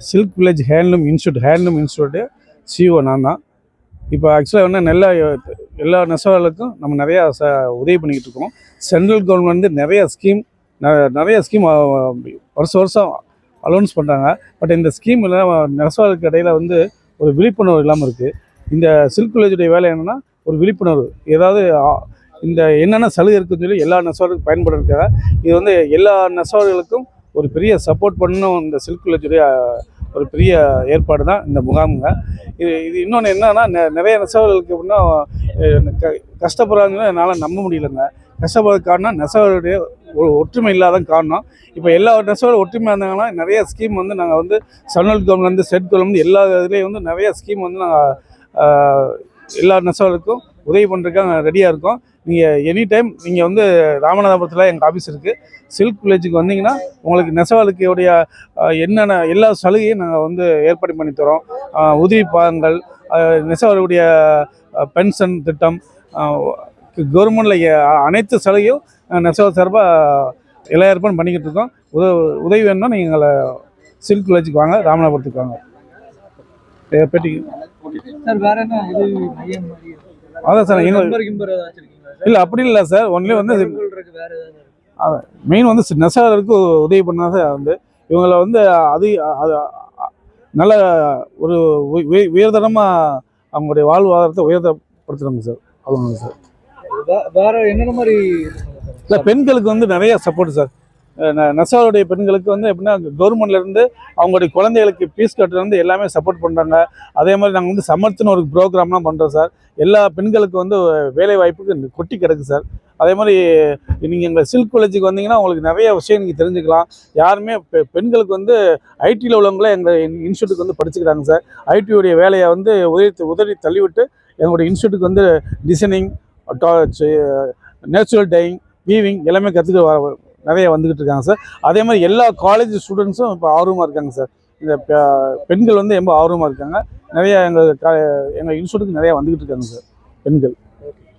Silk village handloom institute handloom institute CO நான் தான் இப்போ ஆக்சுவலாக வந்து நல்ல எல்லா நெசவாளருக்கும் நம்ம நிறையா ச உதவி பண்ணிக்கிட்டு இருக்கோம் சென்ட்ரல் கவர்மெண்ட் வந்து நிறையா ஸ்கீம் நிறைய ஸ்கீம் வருஷம் வருஷம் அலௌன்ஸ் பண்ணுறாங்க பட் இந்த ஸ்கீம் நெசவாளருக்கு இடையில் வந்து ஒரு விழிப்புணர்வு இல்லாமல் இருக்குது இந்த சில்க் வில்லேஜுடைய வேலை என்னென்னா ஒரு விழிப்புணர்வு. ஏதாவது இந்த என்னென்ன சலுகை இருக்குதுன்னு சொல்லி எல்லா நெசவாளருக்கும் பயன்படுறதுக்காக இது வந்து எல்லா நெசவாளர்களுக்கும் ஒரு பெரிய சப்போர்ட் பண்ணணும் இந்த சில்க் வில்லேஜுடைய ஒரு பெரிய ஏற்பாடு தான் இந்த முகாமுங்க இது இது இன்னொன்று என்னன்னா நெ- நிறைய நெசவாளர்களுக்கு எப்படின்னா க கஷ்டப்படுறாங்கன்னு என்னால் நம்ப முடியலங்க. கஷ்டப்படுறது காரணம் நெசவாளுடைய ஒரு ஒற்றுமை இல்லாத காரணம். இப்போ எல்லா நெசவாளர் ஒற்றுமையாக இருந்தாங்கன்னா நிறைய ஸ்கீம் வந்து நாங்கள் வந்து சென்ட்ரல் கவர்மெண்ட்லேருந்து ஸ்டேட் கவர்மெண்ட் எல்லா இதுலேயும் வந்து நிறைய ஸ்கீம் வந்து நாங்கள் எல்லா நெசவாளருக்கும் உதவி பண்ணுறதுக்காக நாங்கள் ரெடியாக இருக்கோம். நீங்கள் எனி டைம் நீங்கள் வந்து ராமநாதபுரத்தில் எங்கள் ஆஃபீஸ் இருக்குது சில்க் வில்லேஜுக்கு வந்தீங்கன்னா உங்களுக்கு நெசவாளுக்கு உடைய அஹ், என்னென்ன எல்லா சலுகையும் நாங்கள் வந்து ஏற்பாடு பண்ணி தரோம் உதவி பாகங்கள் நெசவாளுடைய பென்ஷன் திட்டம் கவர்மெண்டில் அனைத்து சலுகையும் அஹ், நெசவாள் சார்பாக எல்லா ஏற்பாடும் பண்ணிக்கிட்டு இருக்கோம். உத உதவி வேணும்னா நீங்கள் எங்களை சில்க் வில்லேஜுக்கு வாங்க ராமநாதபுரத்துக்கு வாங்க. ஏ, பெட்டி. சார் வேற என்ன அதான் சார் எங்கள் இல்லை அப்படி இல்லை சார். ஒன்லி வந்து மெயின் வந்து நெசவாளருக்கு உதவி பண்ணாத வந்து இவங்களை வந்து அது நல்ல ஒரு உய- உய- உயர்தரமாக அவங்களுடைய வாழ்வாதாரத்தை உயர்தப்படுத்துகிறாங்க சார். அவ்வளோங்க சார். வேற என்னென்ன மாதிரி இல்லை பெண்களுக்கு வந்து நிறைய சப்போர்ட் சார். நெசவாளுடைய பெண்களுக்கு வந்து எப்படின்னா கவர்மெண்ட்லேருந்து அவங்களுடைய குழந்தைகளுக்கு ஃபீஸ் கட்டுறது எல்லாமே சப்போர்ட் பண்ணுறாங்க அதே மாதிரி நாங்கள் வந்து சமர்த்தின ஒரு ப்ரோக்ராம்லாம் பண்ணுறோம் சார் எல்லா பெண்களுக்கு வந்து வேலை வாய்ப்புக்கு கொட்டி கிடக்கு சார் அதே மாதிரி நீங்கள் எங்கள் சில்க் காலேஜுக்கு வந்தீங்கன்னா உங்களுக்கு நிறைய விஷயம் நீங்கள் தெரிஞ்சுக்கலாம். யாருமே பெ- பெண்களுக்கு வந்து ஐடியில் உள்ளவங்களே எங்கள் இன்ஸ்டியூட்டுக்கு வந்து படிச்சுக்கிறாங்க சார் ஐடியுடைய வேலையை வந்து உதவி உதவி தள்ளிவிட்டு எங்களுடைய இன்ஸ்டியூட்டுக்கு வந்து டிசைனிங் நேச்சுரல் டையிங் வீவிங் எல்லாமே கற்றுக்க நிறைய வந்துக்கிட்டு இருக்காங்க சார். அதே மாதிரி எல்லா காலேஜ் ஸ்டூடெண்ட்ஸும் இப்போ ஆர்வமாக இருக்காங்க சார். இந்த பெண்கள் வந்து ரொம்ப ஆர்வமாக இருக்காங்க. நிறைய எங்கள் எங்கள் இன்ஸ்டியூட்டுக்கு நிறையா வந்துக்கிட்டு இருக்காங்க சார் பெண்கள்.